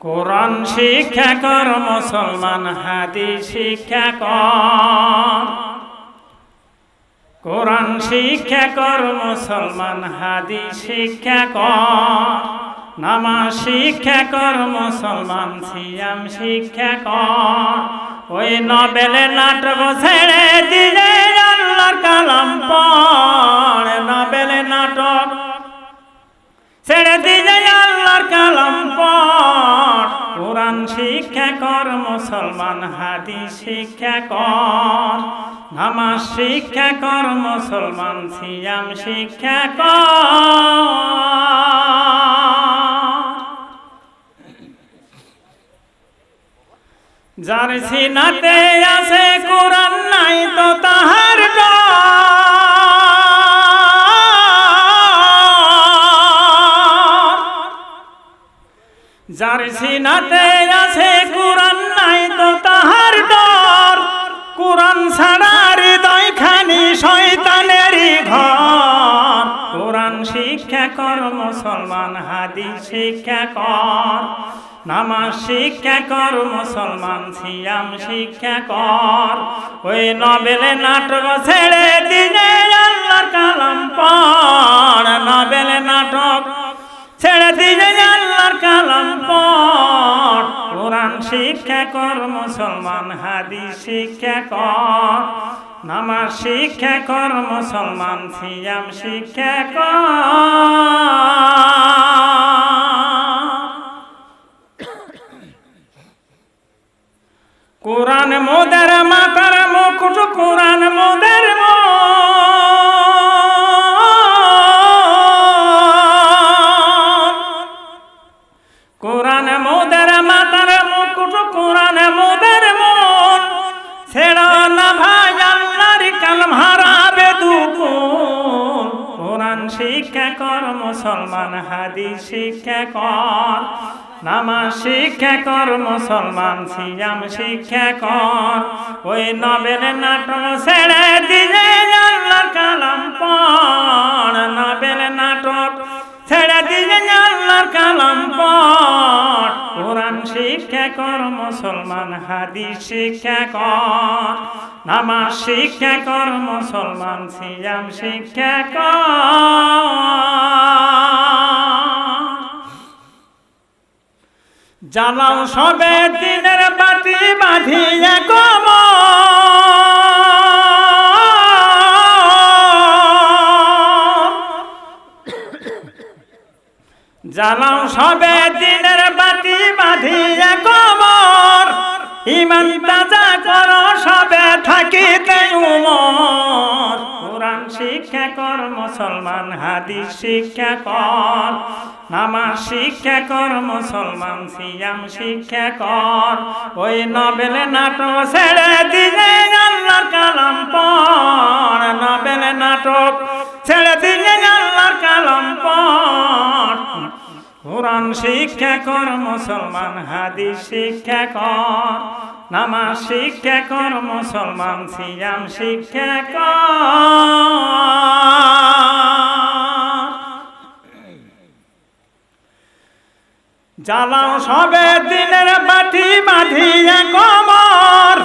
কোরআন শিক্ষা কর, মুসলমান হাদি শিক্ষা কর। কোরআন শিক্ষা কর, মুসলমান হাদি শিক্ষা কর। নামাজ শিক্ষা কর, মুসলমান সিয়াম শিক্ষা কর। ওই নবেলে নাটক ছেড়ে শিক্ষা কর, মুসলমান হাদি শিক্ষা কর নামাজ শিক্ষা কর, মুসলমান সিয়াম শিক্ষা কর যার সিনাতে আছে কোরআন নাই তো তাহার ডর। যার সিনাতে আছে কোরআন নাই তো তাহার ডর। কোরআন ছাড়া হৃদয় খানি শয়তানেরই ঘর। কোরআন শিক্ষা কর, মুসলমান হাদি শিক্ষা কর। নামাজ শিক্ষা কর, মুসলমান সিয়াম শিক্ষা কর। ওই নবেলে নাটক ছেড়ে দিনে আল্লাহর কালাম পড় শিক্ষা কর, মুসলমান হাদি শিক্ষা কর। নামাজ শিক্ষা কর, মুসলমান সিয়াম শিক্ষা কর। কোরআন মোদের মাতার মুকুট, কোরআন মোদের শিক্ষা কর, মুসলমান হাদি শিক্ষা কর। নামাজ শিক্ষা কর, মুসলমান সিয়াম শিক্ষা কর। ওই নবেল নাটক ছেড়ে দিলে আল্লাহর কালাম পড়। নবেল নাটক ছেড়ে দিলে আল্লাহর কালাম পড়। কোরআন শিক্ষা কর, মুসলমান হাদি শিক্ষা কর। নামাজ শিক্ষা কর, মুসলমান সিয়াম শিক্ষা কর। জ্বালাও সবে দিনের বাতি বাঁধিয়ে কম জ্বালাও সবে দিনের বাতি বাঁধিয়ে কমর ইমান তাজা মুসলমান হাদিস শিক্ষা কর, নামাজ শিক্ষা কর, মুসলমান সিয়াম শিক্ষা কর। ওই নবেলে নাটক ছেড়ে দিলে আল্লাহর কালাম পড়। নবেলে নাটক ছেড়ে দিলে আল্লাহর কালাম পড়। কোরআন শিক্ষা কর, মুসলমান হাদিস শিক্ষা কর। নামাজ শিক্ষা কর, মুসলমান সিয়াম শিক্ষা কর। জ্বালাও সবে দিনের বাটি বাঁধিয়া কমর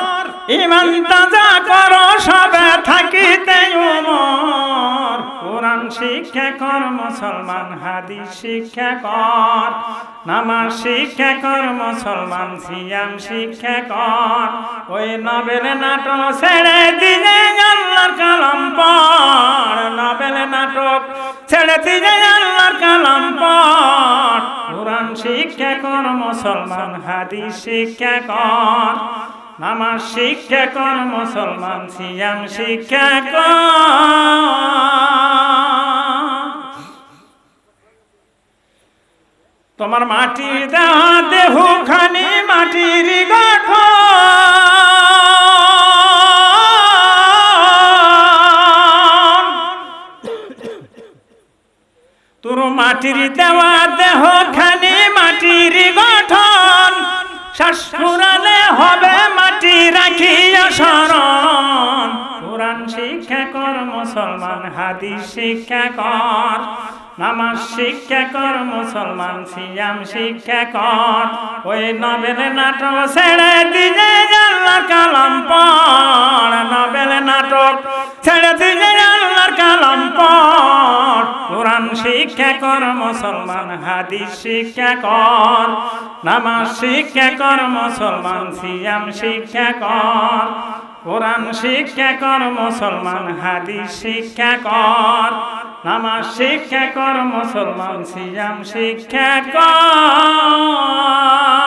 ইমান তাজা কর সবে, থাকিতে উমর। কোরআন শিক্ষা কর, মুসলমান হাদিস শিক্ষা কর। নামাজ শিক্ষা কর, মুসলমান সিয়াম শিক্ষা কর। ওই নবেল নাটক ছেড়ে দিলে আল্লাহর কালাম পড় নবেল নাটক ছেড়ে দিলে মুসলমান হাদিস শিক্ষা কর। নামাজ শিক্ষা কর, মুসলমান সিয়াম শিক্ষা তোমার মাটি দেহা দেহ খানি মাটির গঠন। তোর মাটির দেওয়া দেহ খানি মাটির গঠন। শাসুরালে হবে মাটি রাখিয়া শরণ কোরআন শিক্ষা কর, মুসলমান, হাদিস শিক্ষা কর, নামাজ শিক্ষা কর, মুসলমান, সিয়াম শিক্ষা কর। ওই নবেল নাটক ছেড়ে দিলে আল্লাহর কালাম পড়। নবেল নাটক ছেড়ে দিলে আল্লাহর কালাম পড়। কোরআন শিক্ষা কর, মুসলমান, হাদিস শিক্ষা কর। নামাজ শিক্ষা কর, মুসলমান সিয়াম শিক্ষা কর, কোরআন শিক্ষা কর, মুসলমান হাদিস শিক্ষা কর, নামাজ শিক্ষা কর, মুসলমান সিয়াম শিক্ষা কর।